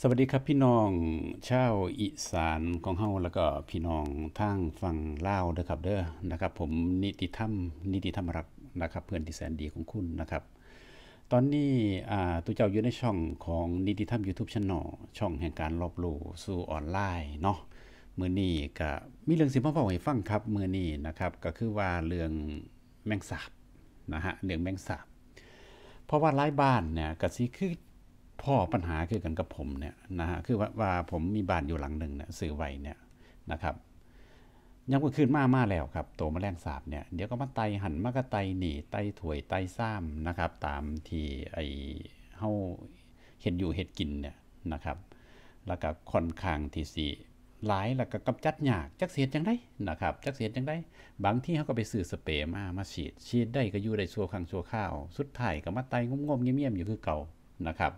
สวัสดีครับพี่น้องชาวอีสานของเฮาแล้วก็พี่น้องทางฝั่งลาวเด้อครับเด้อนะครับ ผมนิติธรรมนิติธรรมรักนะครับ เพื่อนที่แสนดีของคุณนะครับ ตอนนี้อ่าตัวเจ้าอยู่ในช่องของนิติธรรม YouTube c h a n e l ช่องแห่งการรอบรู้สู่ออนไลน์เนาะมือนี้ก็มีเรื่องสิมาเว้าให้ฟังครับมือนี้นะครับ ก็คือว่าเรื่องแมงสาบนะฮะเรื่องแมงสาบเพราะว่าหลายบ้านเนี่ยก็สิคือ พ่อปัญหาคือกันกับผมเนี่ยนะฮะคือว่าว่าผมมีบ้านอยู่หลังหนึ่งเนี่ยซื้อไว้เนี่ยนะครับยังก็คืนมามาแล้วครับตัวแมลงสาบเนี่ยเดี๋ยวก็มาไตหันมากระไตหนีไตถวยไตซ้ำนะครับ ตามที่ไอเฮาเห็นอยู่เห็ดกินเนี่ยนะครับ แล้วก็ค่อนข้างที่สิหลายแล้วก็กำจัดยากจักเสียจังไดนะครับจักเสียจังไดบางที่เขาก็ไปซื้อสเปรย์มามาฉีดฉีดได้ก็อยู่ได้ชั่วครั้งชั่วข้าว สุดท้ายก็มาไตงมๆเงียบๆอยู่คือเก่านะครับ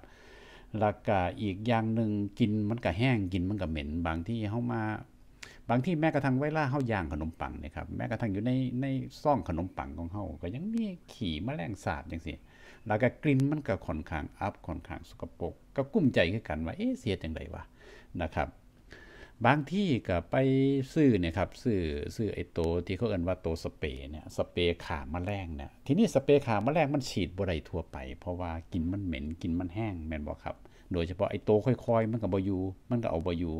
แล้วก็อีกอย่างหนึ่งกินมันก็แห้งกินมันก็เหม็น บางที่เข้ามา บางที่แม้กระทั่งเวลาเฮาย่างขนมปังนะครับแม้กระทั่งอยู่ในในซ่องขนมปังของเขาก็ยังมีขี่แมลงสาบจังสิแล้วก็กลิ่นมันก็ค่อนข้างอับค่อนข้างสกปรกก็กุ้มใจขึ้นกันว่าเอ๊ะเสียจังไดวะนะครับ บางที่ก็ไปซื้อเนี่ยครับซื้อซื้อไอ้ตัวที่เขาเอินว่าตัวสเปรย์เนี่ยสเปรย์ฆ่าแมลงเนี่ยทีนี้สเปรย์ฆ่าแมลงมันฉีดบ่ได้ทั่วไป เพราะว่ากินมันเหม็นกินมันแห้งแม่นบ่ครับ โดยเฉพาะไอ้โตวค่อยๆ มันก็บ่อยู่มันก็เอาบ่อยู่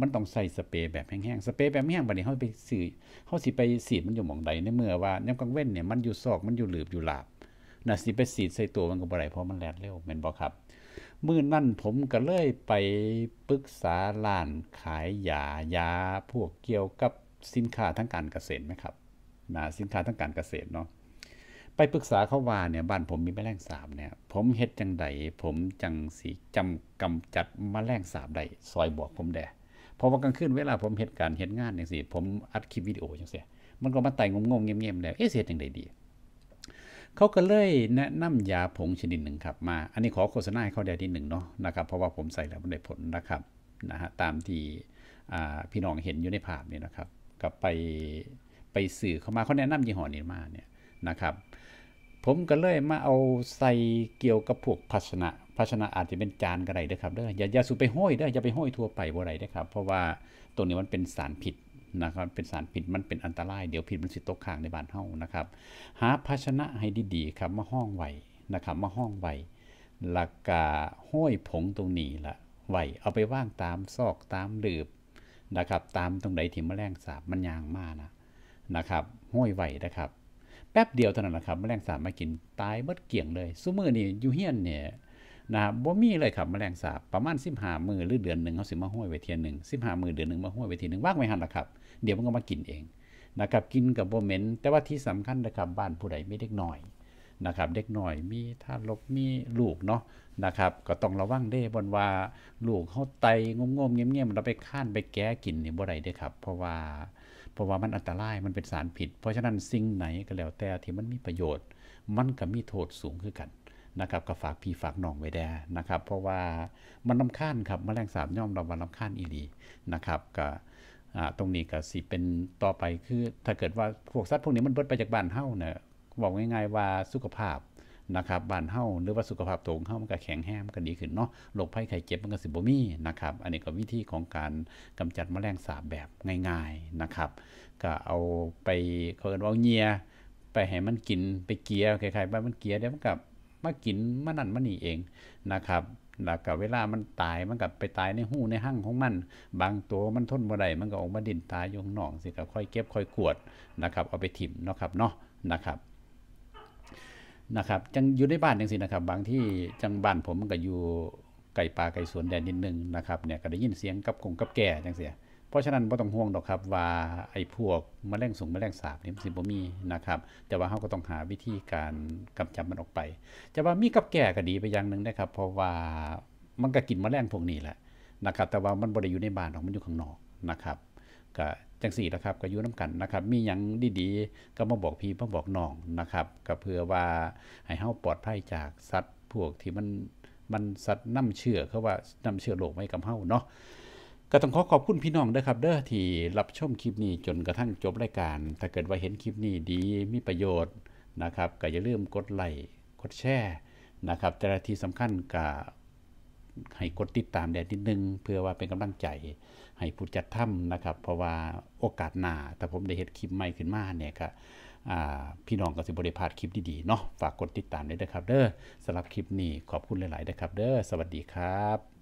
มันต้องใส่สเปรย์แบบแห้งๆสเปรย์แบบแห้งบัดนี้เฮาไปซื้อเฮาสิไปฉีดมันอยู่หม่องใดในเมื่อว่ายามกลางเว้นเนี่ยมันอยู่ซอกมันอยู่หลืบอยู่หลาบน่ะสิไปฉีดใส่ตัวมันก็บ่ได้เพราะมันแล่นเร็วแม่นบ่ครับ มื้อนั้นผมก็เลยไปปรึกษาร้านขายยายาพวกเกี่ยวกับสินค้าทางการเกษตรไหมครับนะสินค้าทางการเกษตรเนาะไปปรึกษาเขาว่าเนี่ยบ้านผมมีแมลงสาบเนี่ย ผมเฮ็ดจังไดผมจังสิจำกำจัดแมลงสาบได้ซอยบอกผมแด่พราะว่ากลางคืนเวลาผมเฮ็ดการเฮ็ดงานจังซี่ผมอัดคลิปวิดีโอจังซี่มันก็มาไต่งงๆเงียบๆแล้วเอ๊ะเฮ็ดจังไดดี เขาก็เลยแนะนำยาผงชนิดหนึ่งครับมา อันนี้ขอโฆษณาให้เขาได้ที่หนึ่งเนาะนะครับเพราะว่าผมใส่แล้วมันได้ผลนะครับนะฮะตามที่พี่น้องเห็นอยู่ในภาพนี่นะครับก็ไปไปสื่อเข้ามาเขาแนะนำยี่ห้อนี้มาเนี่ยนะครับผมก็เลยมาเอาใส่เกี่ยวกับพวกภาชนะภาชนะอาจจะเป็นจานก็ได้ด้ครับเด้ออย่าอย่าสูบไปห้อยเด้ออย่าไปห้อยทั่วไปบ่ได้เด้ครับ เพราะว่าตัวนี้มันเป็นสารพิษ นะครับเป็นสารพิษมันเป็นอันตราย เดี๋ยวพิษมันสิตกค้างในบ้านเฮานะครับ หาภาชนะให้ดีๆครับมาห้องไว้นะครับมาห้องไว้แล้วก็ห้อยผงตรงนี้ละไว้เอาไปว่างตามซอกตามหลืบนะครับ ตามตรงใดที่แมลงสาบมันยางมานะนะครับห้อยไว้นะครับ แป๊บเดียวเท่านั้นแหละครับแมลงสาบมากินตายเบิดเกี่ยงเลยซุมื้อนี่ยูเฮียนเนี่ย นะครับ่มีเลยครับแมลงสาบประมาณ15มือหรือเดือนหนึ่งเฮาสิมาห้อยไว้เที่หนึ่ง15มือเดือนหนึ่งมาห้อยไว้เที่หนึ่งว่างไว้หันละครับ เดี๋ยวมันก็มากินเองนะครับกินกับบ่เหม็นแต่ว่าที่สำคัญนะครับบ้านผู้ใดไมีเด็กหน้อยนะครับเด็กหน้อยมีทารกมีลูกเนาะนะครับก็ต้องระวังเด้บนว่าลูกเฮาไตงมๆเงียบๆเราไปค้านไปแก้กินนี่บ่ได้เด้ครับ เพราะว่าเพราะว่ามันอันตรายมันเป็นสารผิด เพราะฉะนั้นสิ่งไหนก็แล้วแต่ที่มันมีประโยชน์ มันก็มีโทษสูงคือกัน นะครับก็ฝากพี่ฝากน้องไว้แด่นะครับ เพราะว่ามันลำคาญครับแมลงสาบย่อมเรับว่าลำคาญอีหลีนะครับก็ตรงนี้ก็สิเป็นต่อไปคือ ถ้าเกิดว่าพวกสัตว์พวกนี้มันเบิดไปจากบ้านเฮาเนี่ยบอกง่ายๆว่าสุขภาพนะครับบ้านเฮาหรือว่าสุขภาพตัวของเฮามันก็แข็งแรงมันก็ดีขึ้นเนาะโรคภัยไข้เจ็บมันก็สิบ่มีนะครับอันนี้ก็วิธีของการกำจัดแมลงสาบแบบง่ายๆนะครับ ก็เอาไปเขาเอิ้นว่าเอาเหยียไปให้มันกินไปเกลียคล้ายๆว่ามันเกลียเดี๋ยวมันก็ มากินมันนั่นมันนี่เองนะครับแล้วก็เวลามันตายมันก็ไปตายในหูในหั่งของมัน บางตัวมันทนบ่ได้มันก็ออกมาดินตายอยู่ข้างนอกสิก็ค่อยเก็บค่อยกวดนะครับเอาไปถิ่มเนาะครับเนาะนะครับนะครับจังอยู่ในบ้านจังซี่นะครับ บางที่จังบ้านผมมันก็อยู่ไก่ป่าไก่สวนแดนนิดนึงนะครับเนี่ยก็ได้ยินเสียงกับกงกับแก่จังซี่เพ ราะฉะนั้นบ่ต้องห่วงดอกครับว่าไอ้พวกมแมลงสูงมแมลงสาบนี่มันสิบ่มีนะครับ แต่ว่าเฮาก็ต้องหาวิธีการกำจัดมันออกไปจะว่ามีกับแก่ก็ดีไปอย่างหนึ่งนะครับ เพราะว่ามันก็กินมแมลงพวกนี้แหละนะครับ แต่ว่ามันบ่ได้อยู่ในบ้านหรอกมันอยู่ข้างนอกนะครับก็จังซี่ล่ะครับก็อยู่นํกันนะครับ มีหยังดีๆ ก็มาบอกพี่มาบอกน้องนะครับก็เพื่อว่าให้เฮาปลอดภัยจากสัตว์พวกที่มันมันสัตว์นำเชื้อเขาว่านำเชื้อโรคไว้กับเฮาเนาะ ก็ต้องขอขอบคุณพี่น้องด้วยครับ เด้อที่รับชมคลิปนี้จนกระทั่งจบรายการ ถ้าเกิดว่าเห็นคลิปนี้ดีมีประโยชน์นะครับ ก็อย่าลืมกดไลค์กดแชร์นะครับ แต่ละที่สำคัญก็ให้กดติดตามแดนนิดนึง เพื่อว่าเป็นกำลังใจ ให้ผู้จัดทำนะครับ เพราะว่าโอกาสหน้าถ้าผมได้เฮ็ดคลิปใหม่ขึ้นมาเนี่ยก็พี่น้องก็สิบ่ได้พาดคลิปดีๆเนาะฝากกดติดตามด้วยนะครับ เด้อสำหรับคลิปนี้ขอบคุณหลายๆนะครับ เด้อสวัสดีครับ